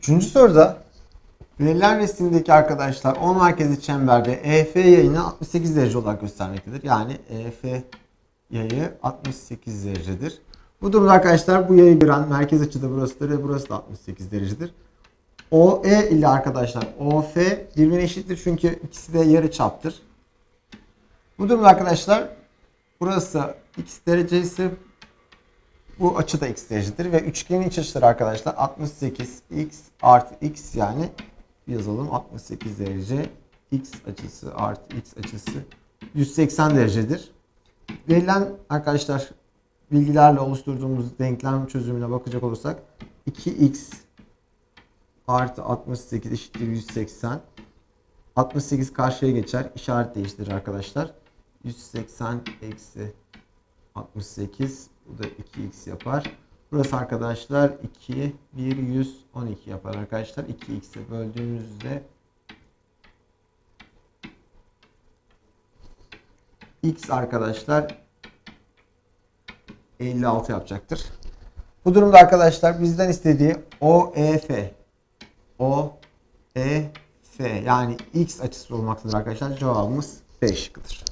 Üçüncü soruda verilen resimdeki arkadaşlar 10 merkezli çemberde EF yayını 68 derece olarak göstermektedir. Yani EF yayı 68 derecedir. Bu durumda arkadaşlar bu yayı gören merkez açıda burasıdır ve burası da 68 derecedir. OE ile arkadaşlar OF birbirine eşittir çünkü ikisi de yarı çaptır. Bu durumda arkadaşlar burası x derece ise bu açı da x derecedir ve üçgenin iç açıları arkadaşlar. 68 x artı x yani yazalım. 68 derece x açısı artı x açısı 180 derecedir. Verilen arkadaşlar bilgilerle oluşturduğumuz denklem çözümüne bakacak olursak 2x artı 68 eşittir 180 68 karşıya geçer işaret değiştirir arkadaşlar. 180 eksi 68 bu da 2x yapar. Burası arkadaşlar 2 1 112 yapar arkadaşlar. 2x'e böldüğümüzde x arkadaşlar 56 yapacaktır. Bu durumda arkadaşlar bizden istediği OEF OEF yani x açısı olmaktadır arkadaşlar. Cevabımız B şıkkıdır.